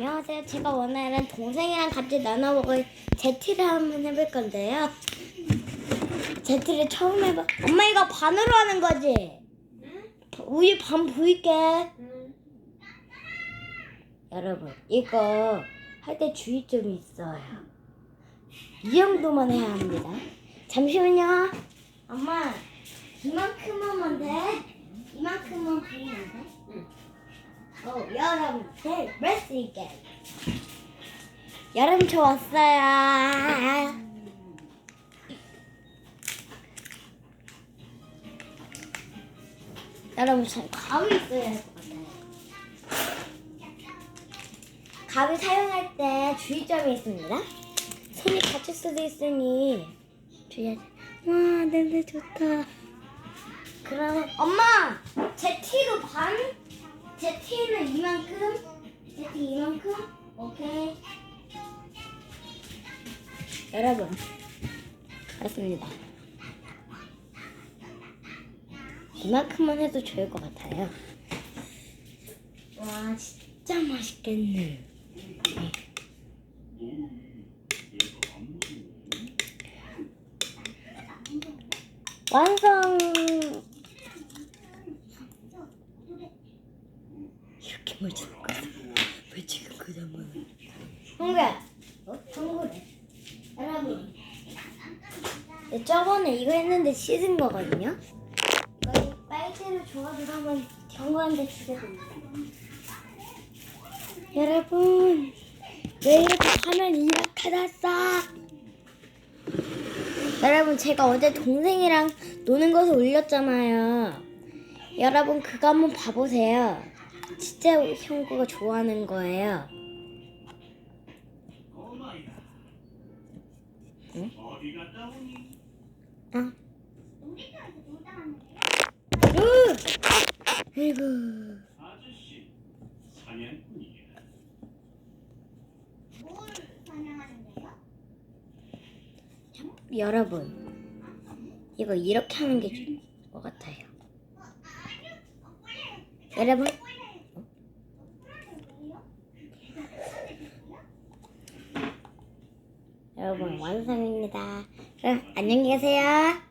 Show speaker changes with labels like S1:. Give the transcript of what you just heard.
S1: 안녕하세요. 제가 오늘은 동생이랑 같이 나눠 먹을 제티를 한번 해볼 건데요. 제티를 처음 해봐. 엄마 이거 반으로 하는 거지? 우유 반 부을게. 여러분 이거 할 때 주의점이 있어요. 이 정도만 해야 합니다. 잠시만요. 엄마 이만큼만 돼. 이만큼만 부으면 돼. 어, 여 러분들 볼수 있게 여름초 왔어요. 전 가위 있어야 할 것 같아요. 가위 사용할 때 주의점이 있습니다. 손이 다칠 수도 있으니 주의하세요. 와 냄새 좋다. 그러면 엄마 제 티로 반, 제 티는 이만큼, 제티 이만큼, 오케이. 여러분, 알았습니다. 이만큼만 해도 좋을 것 같아요. 와 진짜 맛있겠네. 완성. 이렇게 멋지는 거야. 왜 지금 그 장면? 형구야, 어? 형구래. 여러분, 네, 저번에 이거 했는데 씻은 거거든요. 이거 빨대를 줘가지고 한번 경고한테 주게 됩니다. 여러분, 왜 이렇게 화면이 이렇게 났어? 여러분, 제가 어제 동생이랑 노는 것을 올렸잖아요. 여러분, 그거 한번 봐보세요. 진짜 형구가 좋아하는 거예요. 응? 아. 으! 아이고. 여러분, 이거 이렇게 하는 게 좋을 것 같아요. 여러분, 여러분 완성입니다. 그럼 안녕히 계세요.